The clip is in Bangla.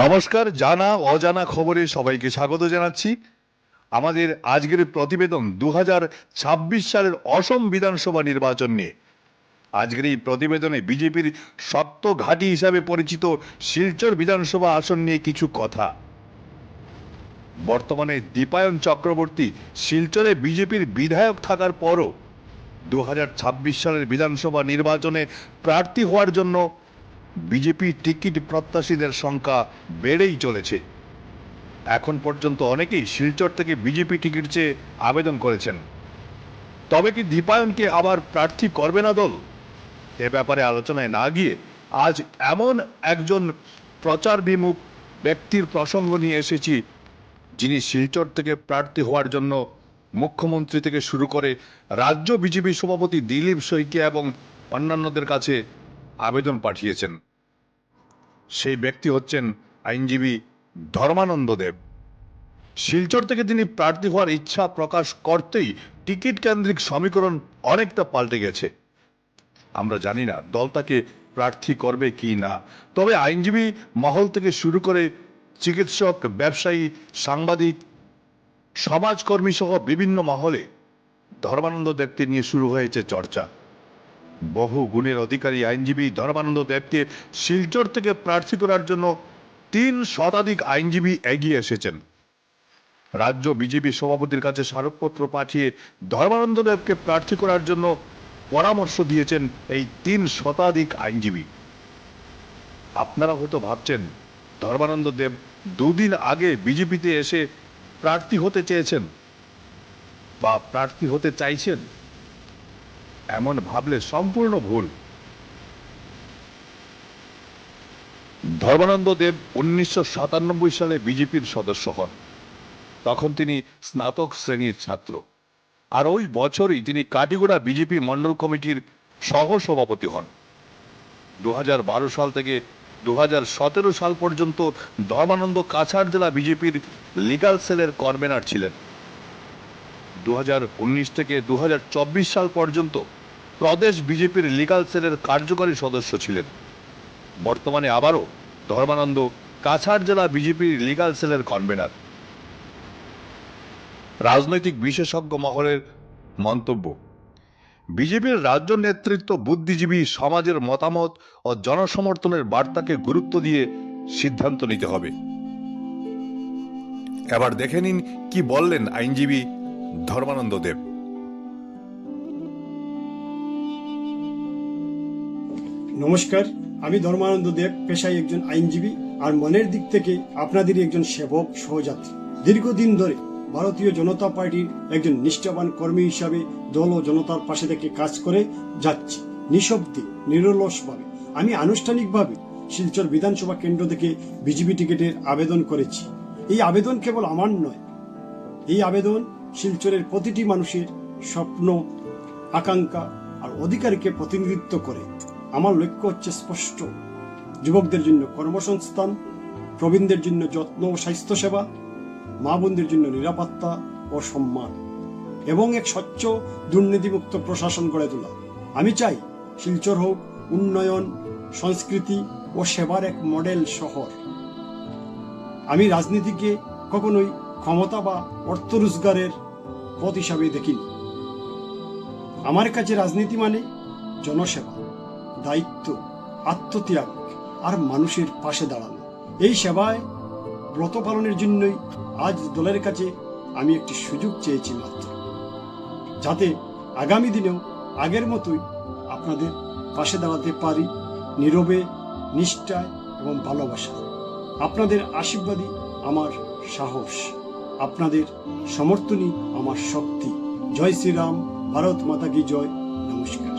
নমস্কার, জানা, অজানা খবরে সবাইকে স্বাগত জানাচ্ছি। আমাদের আজকের প্রতিবেদন দু হাজার ছাব্বিশ সালের অসম বিধানসভা নির্বাচন নিয়ে। আজকের এই প্রতিবেদনে বিজেপির শক্ত ঘাঁটি হিসাবে পরিচিত শিলচর বিধানসভা আসন নিয়ে কিছু কথা। বর্তমানে দীপায়ন চক্রবর্তী শিলচরে বিজেপির বিধায়ক থাকার পরও দু হাজার ছাব্বিশ সালের বিধানসভা নির্বাচনে প্রার্থী হওয়ার জন্য বিজেপি টিকিট প্রত্যাশীদের সংখ্যা বেড়েই চলেছে। এখন পর্যন্ত অনেকেই শিলচর থেকে বিজেপি টিকিট চেয়ে আবেদন করেছেন। তবে কি দীপায়নকে আবার প্রার্থী করবে না দল? এ ব্যাপারে আলোচনায় না গিয়ে আজ এমন একজন প্রচার বিমুখ ব্যক্তির প্রসঙ্গ নিয়ে এসেছি, যিনি শিলচর থেকে প্রার্থী হওয়ার জন্য মুখ্যমন্ত্রী থেকে শুরু করে রাজ্য বিজেপি সভাপতি দিলীপ শইকে এবং অন্যান্যদের কাছে আবেদন পাঠিয়েছেন। সেই ব্যক্তি হচ্ছেন আইনজীবী ধর্মানন্দ দেব। শিলচর থেকে তিনি প্রার্থী হওয়ার ইচ্ছা প্রকাশ করতেই টিকিট কেন্দ্রিক সমীকরণ অনেকটা পাল্টে গেছে। আমরা জানি না দল তাকে প্রার্থী করবে কি না। তবে আইনজীবী মহল থেকে শুরু করে চিকিৎসক, ব্যবসায়ী, সাংবাদিক সমাজকর্মী সহ বিভিন্ন মহলে ধর্মানন্দ দেবকে নিয়ে শুরু হয়েছে চর্চা। বহু গুণের অধিকারী আইনজীবী ধর্মানন্দ দেবকে শিলচর থেকে প্রার্থী করার জন্য তিন শতাধিক আইনজীবী এগিয়ে এসেছেন। রাজ্য বিজেপি সভাপতির কাছে স্মারকপত্র পাঠিয়ে ধর্মানন্দ দেবকে প্রার্থী করার জন্য পরামর্শ দিয়েছেন এই তিন শতাধিক আইনজীবী। আপনারা হয়তো ভাবছেন, ধর্মানন্দ দেব দুদিন আগে বিজেপিতে এসে প্রার্থী হতে চেয়েছেন বা প্রার্থী হতে চাইছেন? এমন ভাবলে সম্পূর্ণ ভুল। ধর্মানন্দ দেব উনিশশো সাতানব্বই সালে বিজেপির সদস্য হন। তখন তিনি স্নাতক শ্রেণির ছাত্র। আর ওই বছরই তিনি কাটিগোড়া বিজেপি মন্ডল কমিটির সহ সভাপতি হন। দু হাজার বারো সাল থেকে দু হাজার সতেরো সাল পর্যন্ত ধর্মানন্দ কাছাড় জেলা বিজেপির লিগাল সেলের কনভেনার ছিলেন। দু হাজার উনিশ থেকে দু হাজার চব্বিশ সাল পর্যন্ত প্রদেশ বিজেপির লিগাল সেলের কার্যকরী সদস্য ছিলেন। বর্তমানে আবারও ধর্মানন্দ কাছাড় জেলা বিজেপির লিগাল সেলের কনভেনার রাজনৈতিক বিশেষজ্ঞ মহলের মন্তব্য, বিজেপির রাজ্য নেতৃত্ব বুদ্ধিজীবী সমাজের মতামত ও জনসমর্থনের বার্তাকে গুরুত্ব দিয়ে সিদ্ধান্ত নিতে হবে। এবার দেখে নিন কি বললেন আইনজীবী ধর্মানন্দ দেব। নমস্কার, আমি ধর্মানন্দ দেব, পেশায় একজন আইনজীবী, আর মনের দিক থেকে আপনাদেরই একজন সেবক, সহযাত্রী। দীর্ঘদিন ধরে ভারতীয় জনতা পার্টির একজন নিষ্ঠাবান কর্মী হিসাবে দল ও জনতার পাশে থেকে কাজ করে যাচ্ছি। নিঃশব্দে, নিরলসভাবে, আমি আনুষ্ঠানিকভাবে শিলচর বিধানসভা কেন্দ্র থেকে বিজেপি টিকিটের আবেদন করেছি। এই আবেদন কেবল আমার নয়, এই আবেদন শিলচরের প্রতিটি মানুষের স্বপ্ন, আকাঙ্ক্ষা আর অধিকারকে প্রতিনিধিত্ব করে। আমার লক্ষ্য হচ্ছে স্পষ্ট। যুবকদের জন্য কর্মসংস্থান, প্রবীণদের জন্য যত্ন ও স্বাস্থ্যসেবা, মা বোনদের জন্য নিরাপত্তা ও সম্মান এবং এক স্বচ্ছ দুর্নীতিমুক্ত প্রশাসন গড়ে তোলা। আমি চাই শিলচর হোক, উন্নয়ন, সংস্কৃতি ও সেবার এক মডেল শহর। আমি রাজনীতিকে কখনোই ক্ষমতা বা অর্থ রোজগারের পথ হিসাবে দেখিনি। আমার কাছে রাজনীতি মানে জনসেবা। দায়িত্ব, আত্মত্যাগ আর মানুষের পাশে দাঁড়ানো। এই সেবায় ব্রত পালনের জন্যই আজ দলের কাছে আমি একটি সুযোগ চেয়েছি মাত্র। যাতে আগামী দিনেও আগের মতোই আপনাদের পাশে দাঁড়াতে পারি নীরবে, নিষ্ঠায় এবং ভালোবাসা আপনাদের আশীর্বাদই আমার সাহস, আপনাদের সমর্থনই আমার শক্তি। জয় শ্রীরাম, ভারত মাতা কি জয়। নমস্কার।